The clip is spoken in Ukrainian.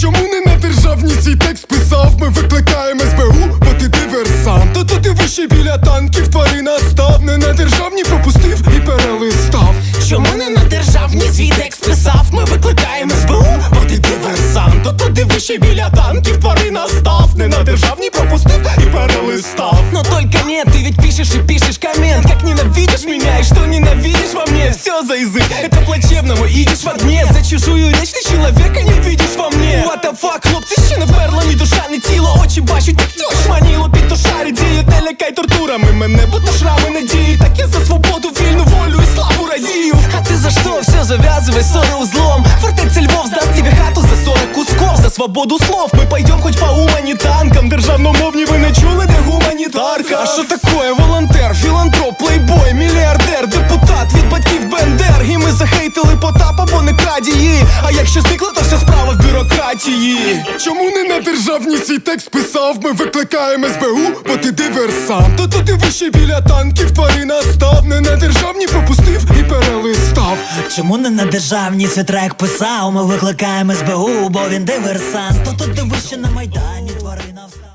чому не на державні свій текст писав? Ми викликаємо СБУ, бо ти диверсант то ти вище біля танків тварина став Не на державні пропустив і перелистав. Чому не на державні свій текст писав? Ми викликаємо СБУ, бо ти диверсант то ти вище біля танків тварина став язык, это плачевного идешь в огне За чужую речь ты человека не видишь во мне What the fuck, хлопці ще не вмерла ні душа, ні тіло Очі бачать, як тьощ маніло під тушарі Діють, не лякай тортурами мене, бо то шрами надії Так я за свободу, вільну волю і славу радію А ты за что? Все завязывай ссоры узлом Фортеця Львов сдаст тебе хату за 40 кусков За свободу слов мы пойдем хоть по умані танкам Державномовні ви не чули, де гуманітарка А що такое волонтер, філантроп, плейбой, мільярдер, А якщо зникла, то вся справа в бюрократії Чому не на державній свій текст писав? Ми викликаємо СБУ, бо ти диверсант То туди вище біля танків тварина став Не на державні пропустив і перелистав Чому не на державній світрек писав? Ми викликаємо СБУ, бо він диверсант. То тут ти вище на майдані тварина встав.